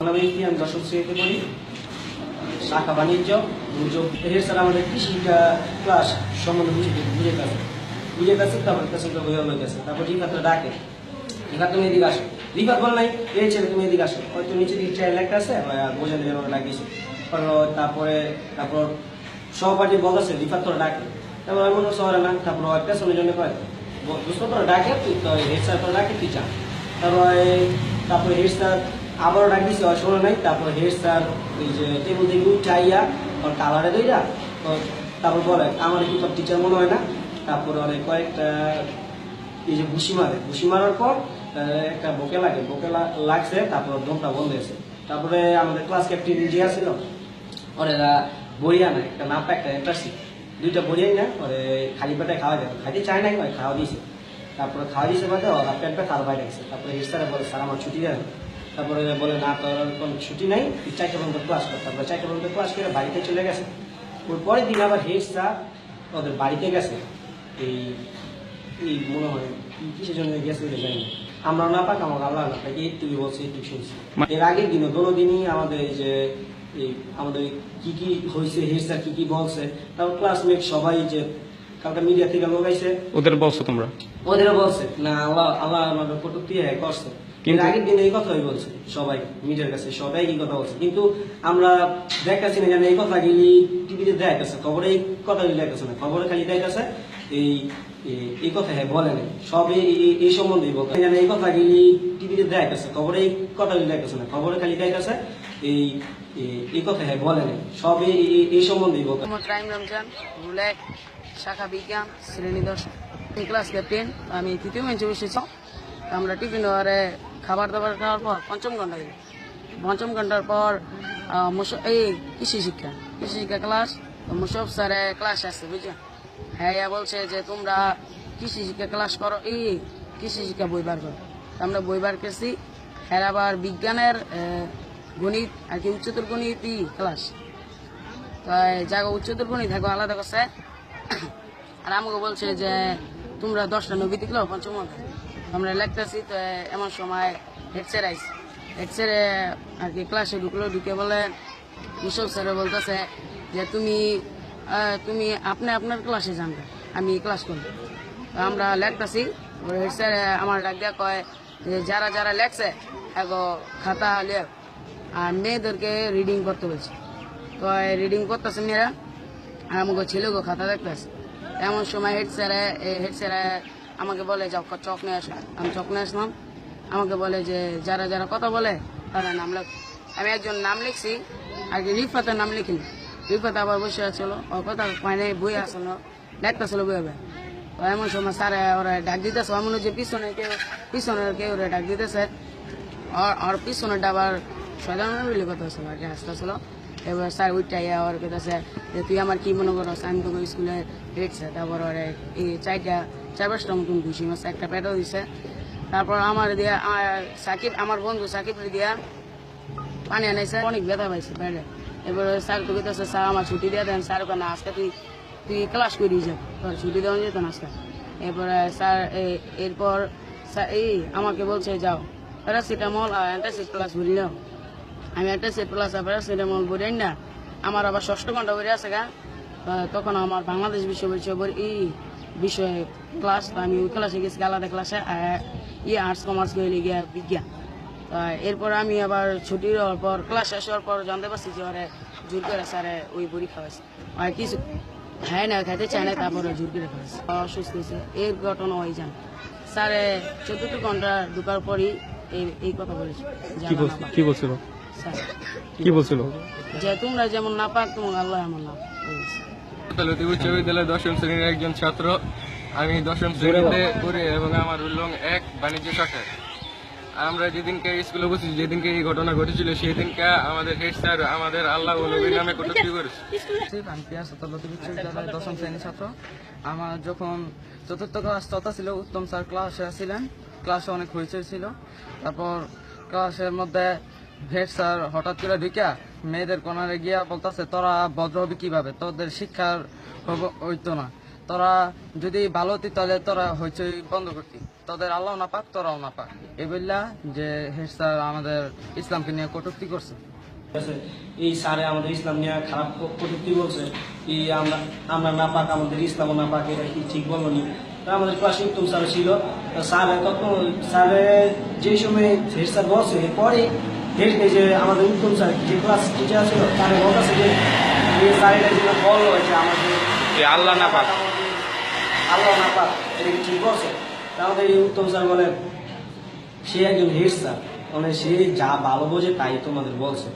আমি আমি দশম শ্রেণীতে পড়ি। শাখা বাণিজ্য দুর্যোগ এর স্যার আমাদের কৃষি ক্লাস সম্বন্ধে বুঝে বুঝে গেছে বুঝে গেছে তারপর কাছে হয়ে গেছে তারপর রিফাতটা ডাকে। রিফাত তুমি এদিকে আসো। রিফাত বল নাই, এই ছেলে তুমি এদিকে আসো। হয়তো নিচে দিকে চাইল্ড লেখা আছে বোঝা নিয়ে আমার লাগিয়েছে তারপরে তারপর সহপাঠী বলতেছে রিফাত তোরা ডাকে। তারপর আমি মনে শহরে না, তারপর ওই পেছনের জন্য কয় বুঝতে তোরা ডাকে, তুই তো হেড স্যার তোরা ডাকে, তুই যা। তারপরে তারপরে হেড স্যার আবারও ডাক ওর নাই। তারপরে হেড স্যার ওই যে টেবিল থেকে উঠাইয়া ওর কালারে দইরা তারপর বলে, আমার কি তোর টিচার মনে হয় না। তারপর অনেক কয়েকটা এই যে ঘুষি মারে। ঘুষি মারার পর একটা বকে লাগে। বকে লাগছে, তারপর দমটা বন্ধ হয়েছে। তারপরে আমাদের ক্লাস ক্যাপ্টেন যে আছিল, ওরা বড়িয়া না একটা নাপা, একটা এন্টারসি। দুইটা বড়িয়াই না ওরে খালি পেটে খাওয়া যায় খাইতে চায় নাই খাওয়া দিয়েছে তারপরে খাওয়া দিয়েছে বাদে ওরা পেটটা খাওয়া বাইরে গেছে। তারপরে হেড স্যারে বলে, স্যার, আমার ছুটি দেন। তারপরে বলে না তোর কোনো ছুটি নাই চারটে পর্যন্ত ক্লাস কর তারপরে চারটে পর্যন্ত ক্লাস করে বাড়িতে চলে গেছে। ওর পরের দিন আবার হেড স্যার ওদের বাড়িতে গেছে। এই এই মনে হয় কিসের জন্য গেছে জানি না। আমরা না পাক আমার আল্লাহ না পাক এইটুকু বলছে এইটুকু শুনছি। এর আগের দিনও দোনো দিনই আমাদের এই যে এই আমাদের কি কি হয়েছে হেড স্যার কি কি বলছে তারপর ক্লাসমেট সবাই যে কালকে মিডিয়া থেকে লোক আইছে। ওদের বলছো তোমরা? ওদেরও বলছে না আল্লাহ আল্লাহ আমাদের কটুক্তি করছে। কিন্তু আগের দিন এই কথাই বলছে সবাই মিডিয়ার কাছে সবাই এই কথা বলছে। কিন্তু আমরা দেখাচ্ছি না জানি এই কথা গেলি টিভিতে দেখাচ্ছে খবরে এই কথা দেখাচ্ছে না খবরে খালি দেখাচ্ছে এই এই- কথা হ্যাঁ বলে নাই। সব এই- সম্বন্ধেই বলতে জানি এই কথা গেলি টিভিতে দেখাচ্ছে খবরে এই কথা দেখাচ্ছে না খবরে খালি দেখাচ্ছে এই এই- কথা হ্যাঁ বলে নাই। সব এই- এই বলতে মোহাম্মদ রাইম রমজান রুলেক শাখা বিজ্ঞান শ্রেণি দশ আমি ক্লাস ক্যাপ্টেন আমি তৃতীয় বেঞ্চে বসেছি। আমরা টিফিন ওয়ারে খাবার দাবার খাওয়ার পর পঞ্চম ঘণ্টা পঞ্চম ঘণ্টার পর এই কৃষি শিক্ষা কৃষি শিক্ষা ক্লাস মুসব স্যারে ক্লাস আসছে বুঝছেন হ্যাঁ বলছে যে তোমরা কৃষি শিক্ষা ক্লাস করো, এই কৃষি শিক্ষা বই বার করো। আমরা বই বার করছি। হ্যাঁ আবার বিজ্ঞানের গণিত আর কি উচ্চতর গণিতই ক্লাস তাই জায়গা উচ্চতর গণিত থাকবে আলাদা করছে। আর আমাকে বলছে যে তোমরা দশটা নবী দেখল, পঞ্চম। আমরা লিখতেছি, তো এমন সময় হেডসের আইস হেডসেরে আর কি ক্লাসে ঢুকলো, ঢুকে বলে মুসল স্যারে বলতেছে যে তুমি তুমি আপনি আপনার ক্লাসে যান আমি ক্লাস করব। তো আমরা লেখতেছি হেড স্যার আমার ডাক দিয়া কয় যে, যারা যারা লেখছে, এগো খাতা লিখ আর মেয়েদেরকে রিডিং করতে বলছে। তো রিডিং করতেছে মেয়েরা? আর আমাকে ছেলেকে খাতা দেখতেছে। এমন সময় হেড স্যারে হেড স্যারে আমাকে বলে, যাও চক নিয়ে আসো আমি চক নিয়ে আসলাম। আমাকে বলে যে, যারা যারা কথা বলে, তারা নাম লেখ আমি একজন নাম লিখছি আর কি রিফাতের নাম লিখিনি। রিফাত আবার বসে আছিল ও কথা মানে বই আসলো দেখতেছিল বই হবে তো এমন সময় স্যার ওরা ডাক দিতেছে এমন যে পিছনে কেউ পিছনে কেউ ওরা ডাক দিতেছে। আর আর পিছনেরটা আবার সাধারণ মিলে কথা ছিল আর কি হাসতেছিল এবার স্যার উঠটাই আর কেতেছে যে, তুই আমার কি মনে করো আমি তোকে স্কুলে দেখছে তারপর ওরে এই চারটা চার পাঁচটা মতন ঘুষি মাছ, একটা পেটও দিছে। তারপর আমার দিয়া সাকিব, আমার বন্ধু সাকিব দিয়া পানি আনাইছে, অনেক ব্যথা পাইছে পেটে এবার স্যার তো কেতেছে স্যার, আমার ছুটি দিয়ে দেন, স্যার না আজকে তুই তুই ক্লাস করি যা, তোর ছুটি দেওয়া যেত না আজকে। এরপরে স্যার এরপর স্যার, এই, আমাকে বলছে, যাও, প্যারাসিটামল আর অ্যান্টাসিড প্লাস ভরি নাও। আমি সেট প্লাস আর প্যারাসিটামল ভরি না আমার আবার ষষ্ঠ ঘণ্টা ভরে আছে গা। তখন আমার বাংলাদেশ বিশ্ববিদ্যালয় এই বিষয়ে ক্লাস তো আমি ওই ক্লাসে গেছি আলাদা ক্লাসে ই আর্টস কমার্স গেলে গিয়া বিজ্ঞান। এরপর আমি আবার ছুটি হওয়ার পর ক্লাস শেষ হওয়ার পর জানতে পারছি যে ওরে জোর করে স্যারে ওই বড়ি খাওয়াইছে। আর কিছু খায় না খাইতে চায় না তারপরে জোর করে খাওয়াইছে। অসুস্থ হয়েছে এই ঘটনা ওই যান স্যারে চতুর্থ ঘণ্টা ঢুকার পরই এই এই কথা বলেছে কি বলছিল? কি বলছিল? যে তোমরা যেমন না পাক তোমার আল্লাহ এমন না। লতি উচ্চ দশম শ্রেণির একজন ছাত্র। আমি দশম শ্রেণীতে পড়ি এবং আমার উল্লং এক বাণিজ্য শাখায় আমরা যেদিনকে স্কুলে বসেছি যেদিনকে এই ঘটনা ঘটেছিল সেদিনকে আমাদের হেড স্যার আমাদের আল্লাহ ও নবীর নামে কটূক্তি করেছে শিব, আমি পিয়াস সতর্কতা বিশ্ববিদ্যালয়ের দশম শ্রেণির ছাত্র। আমার যখন চতুর্থ ক্লাস তথা ছিল উত্তম স্যার ক্লাসে ছিলেন। ক্লাসে অনেক হইচই ছিল। তারপর ক্লাসের মধ্যে ভেট স্যার হঠাৎ করে ঢুকিয়া মেয়েদের কোনারে গিয়া বলতেছে, তোরা ভদ্র হবি কীভাবে? তোদের শিক্ষার হইতো না। তোরা যদি ভালো হতি তাহলে তোরা হইচই বন্ধ করতি। তোদের আল্লাহ না পাক, তোরাও না পাক। এই বললা যে, হেড স্যার আমাদের ইসলামকে নিয়ে কটূক্তি করছে। এই স্যারে আমাদের ইসলাম নিয়ে খারাপ কটূক্তি বলছে। এই আমরা আমরা না পাক, আমাদের ইসলাম না পাক, এটা কি ঠিক বলল নি আমাদের ক্লাসে উত্তম স্যার ছিল, স্যার, তখন স্যারে যে সময় হেড স্যার বসে পরে এই যে আমাদের উত্তম স্যার যে ক্লাস টিচার ছিল তার বলতেছে যে এই স্যারেরা জন্য কল যে আমাদের আল্লাহ না পাক। আল্লাহ না পাক এটা ঠিক আছে তাহলে আমাদের এই উত্তম স্যার বলেন সে একজন হেড স্যার মানে সে যা ভালো বোঝে তাই তোমাদের বলছে।